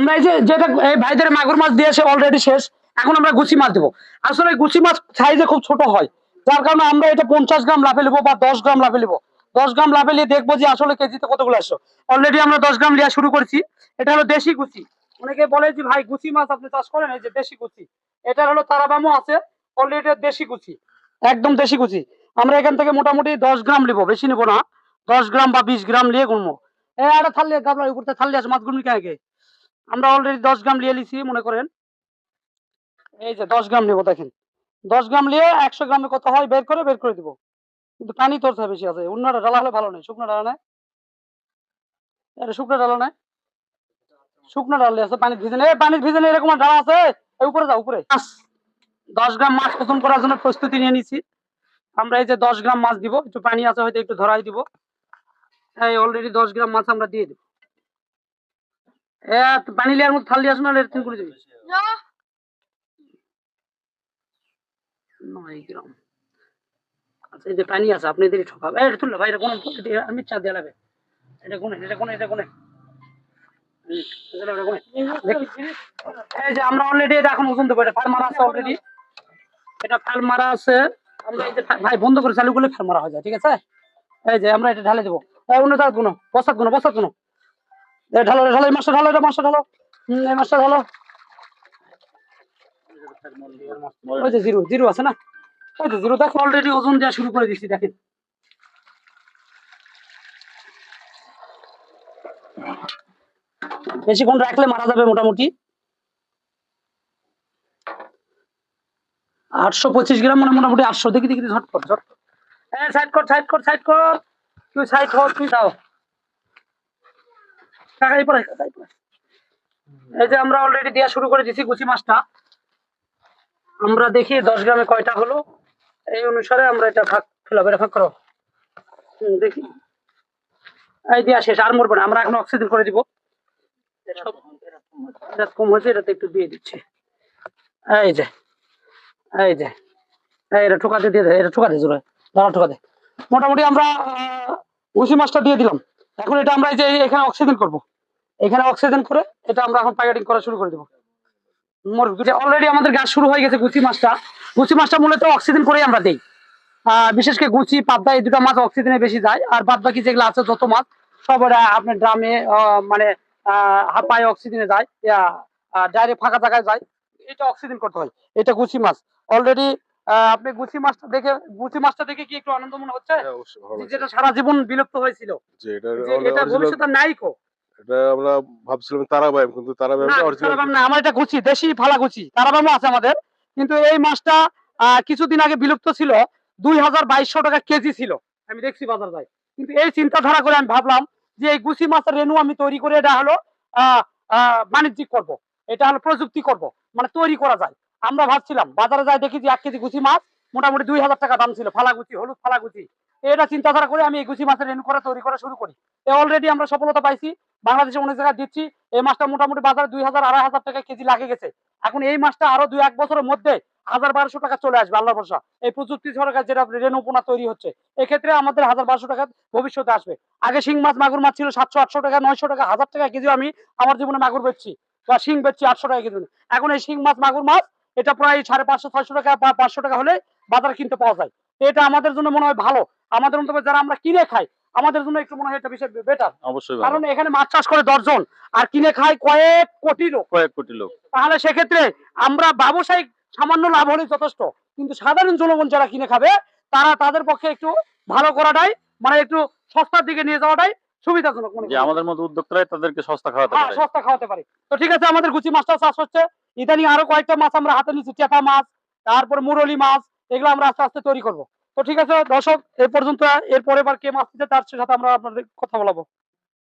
আমরা এই যেটা এই ভাইদের মাগুর মাছ দিয়েছে অলরেডি শেষ, এখন আমরা গুচি মাছ দেবো। আসলে গুচি মাছ সাইজে খুব ছোট হয়। যার কারণে আমরা এটা পঞ্চাশ গ্রাম লাভে নেব বা দশ গ্রাম লাভে নেব। দশ গ্রাম লাভে নিয়ে দেখব যে আসলে কেজিতে কতগুলো আসছো অলরেডি আমরা দশ গ্রাম নেওয়া শুরু করেছি। এটা হলো দেশি গুচি অনেকে বলে যে, ভাই গুচি মাছ আপনি চাষ করেন? এই যে দেশি গুচি এটা হলো তারাবামও আছে। অলরেডি দেশি গুচি একদম দেশি গুচি আমরা এখান থেকে মোটামুটি দশ গ্রাম নেব। বেশি নেব না। দশ গ্রাম বা বিশ গ্রাম নিয়ে গুনবো। এ একটা থাললে গাবলার উপরতে থাললে আছে। মাছ গুনবি কেন আমরা অলরেডি দশ গ্রাম নিয়ে লিছি মনে করেন। এই যে দশ গ্রাম নেব, দেখেন। দশ গ্রাম নিয়ে একশো গ্রামে কত হয়, বের করে বের করে দিব। কিন্তু পানি তোর বেশি আছে অন্যটা ডালা হলে ভালো নেই, শুকনো ডালা এটা শুকনো ডালা নেই। শুকনো ডালে আছে পানি ভিজে নেই। পানি ভিজে নেই, এরকম ডালা আছে। উপরে যাও উপরে। দশ গ্রাম মাছ ওজন করার জন্য প্রস্তুতি নিয়ে নিছি। আমরা এই যে দশ গ্রাম মাছ দিব, একটু পানি আছে, হয়তো একটু ধরাই দিব। এই অলরেডি দশ গ্রাম মাছ আমরা দিয়ে দিব। এ পানি লিয়ার মধ্যে থাল আসুন না এরকম করে দিবি নয় গ্রাম আচ্ছা এই যে পানি আছে আপনি এদের ঠকাবে। এটা তুললো ভাই এটা কোন আমি চা দিয়ে লাগবে এটা কোন? এটা কোন? এটা কোন? এই যে আমরা অলরেডি এটা এখন ওজন দেবো এটা মারা আছে অলরেডি এটা ফার মারা আছে। আমরা এই যে ভাই বন্ধ করে চালু করলে ফার মারা হয়ে যায় ঠিক আছে? এই যে আমরা এটা ঢালে দেবো। অন্য দাঁত গুনো বসাত গুনো বসাত গুনো এই ঢালো ঢালো, এই মাছটা ঢালো এটা মাছটা ঢালো। এই মাছটা ঢালো। ওই যে জিরো জিরো আছে না? ওই জিরো, দেখো অলরেডি ওজন দেওয়া শুরু করে দিচ্ছি দেখেন। বেশিক্ষণ রাখলে মারা যাবে মোটামুটি। আটশো পঁচিশ গ্রাম মানে মোটামুটি আটশো। দেখি দেখি ঝট কর ঝট কর হ্যাঁ সাইড কর সাইড কর সাইড কর। তুই সাইড হো তুই দাও। কাকাই পড়ে কাকাই পড়ে এই যে আমরা অলরেডি দেওয়া শুরু করে দিছি গুচি মাছটা। আমরা দেখি দশ গ্রামে কয়টা হলো। এই অনুসারে আমরা এটা ভাগ ফেলাবো এটা ভাগ করো। দেখি। এই দেওয়া শেষ, আর মরবো না। আমরা এখন অক্সিজেন করে দিব। কম হয়েছে, এটাতে একটু দিয়ে দিচ্ছি। এই যে এই যে এটা ঠোকাতে দিয়ে দে, এটা ঠোকাতে জোরে। দাঁড়া, ঠোকাতে। মোটামুটি আমরা উসি মাছটা দিয়ে দিলাম। এখন এটা আমরা এই যে এখানে অক্সিজেন করব। এখানে অক্সিজেন করে এটা আমরা এখন প্যাকেটিং করা শুরু করে দেবো। অলরেডি আমাদের গাছ শুরু হয়ে গেছে গুচি মাছটা। গুচি মাছটা মূলত অক্সিজেন করেই আমরা দিই। আহ, বিশেষ করে গুচি পাবদা এই দুটো মাছ অক্সিজেনে বেশি যায়। আর বাদ বাকি যেগুলো আছে যত মাছ সব আপনার ড্রামে মানে আহ, হাঁপায় অক্সিজেনে যায়। ডাইরেক্ট ফাঁকা জায়গায় যায়। এটা অক্সিজেন করতে হয়। এটা গুচি মাছ। অলরেডি আপনি গুচি মাছটা দেখে গুচি মাছটা দেখে কি একটু আনন্দ মনে হচ্ছে? হ্যাঁ। যেটা সারা জীবন বিলুপ্ত হয়েছিল। এটা ভবিষ্যতে নাইকো এটা আমরা ভাবছিলাম তারাবাইম কিন্তু না, অরিজিনাল না, আমার এটা গুচি দেশি ফালা গুচি আছে আমাদের। কিন্তু এই মাছটা কিছুদিন আগে বিলুপ্ত ছিল দুই হাজার বাইশশো টাকা কেজি ছিল। আমি দেখছি বাজার কিন্তু এই চিন্তাধারা করে আমি ভাবলাম যে এই গুচি মাছের রেনু আমি তৈরি করে এটা হলো বাণিজ্যিক করব। এটা হলো প্রযুক্তি করব মানে তৈরি করা যায়। আমরা ভাবছিলাম বাজারে যাই দেখি যে এক কেজি গুচি মাছ মোটামুটি দুই হাজার টাকা দাম ছিল ফালা গুচি হলুদ ফালা গুচি এটা চিন্তাধারা করে আমি এই গুচি মাছের রেনু করে তৈরি করা শুরু করি। অলরেডি আমরা সফলতা পাইছি। বাংলাদেশে অনেক জায়গায় দিচ্ছি, এই মাছটা মোটামুটি বাজারে দুই হাজার, আড়াই হাজার টাকা কেজি লাগে গেছে। এখন এই মাছটা আরও দুই, এক বছরের মধ্যে হাজার বারোশো টাকা চলে আসবে আল্লাহ ভরসা। এই প্রযুক্তি সরকার যেটা রেণুপোনা তৈরি হচ্ছে, এক্ষেত্রে আমাদের হাজার বারোশো টাকা ভবিষ্যতে আসবে। আগে শিং মাছ মাগুর মাছ ছিল সাতশো, আটশো টাকা, নয়শো টাকা, হাজার টাকা কেজি আমি আমার জীবনে মাগুর বেচছি বা শিং বেচছি আটশো টাকা কেজি। এখন এই শিং মাছ, মাগুর মাছ, এটা প্রায় সাড়ে পাঁচশো, ছয়শো টাকা বা পাঁচশো টাকা হলে বাজার কিনতে পাওয়া যায়। এটা আমাদের জন্য মনে হয় ভালো। আমাদের মতো যারা আমরা কিনে খাই আমাদের জন্য একটু মনে হয় এটা বিষয় বেটার অবশ্যই কারণ এখানে মাছ চাষ করে দশজন আর কিনে খায় কয়েক কোটি লোক। কয়েক কোটি লোক। তাহলে সেক্ষেত্রে আমরা ব্যবসায়িক সামান্য লাভ হলেই যথেষ্ট কিন্তু সাধারণ জনগণ যারা কিনে খাবে তারা তাদের পক্ষে একটু ভালো করাটাই মানে একটু সস্তার দিকে নিয়ে যাওয়াটাই সুবিধাজনক মনে আমাদের মতো উদ্যোক্তারাই তাদেরকে সস্তা খাওয়াতে হ্যাঁ পারে। সস্তা খাওয়াতে পারি। তো ঠিক আছে আমাদের গুচি মাছটা চাষ হচ্ছে। ইদানিং আরও কয়েকটা মাছ আমরা হাতে নিচ্ছি চেপা মাছ তারপরে মুরলি মাছ এগুলো আমরা আস্তে আস্তে তৈরি করব। তো ঠিক আছে, দর্শক, এ পর্যন্ত, এরপরে এবার কে মাছ দিতে তার সাথে আমরা আপনাদের কথা বলাবো।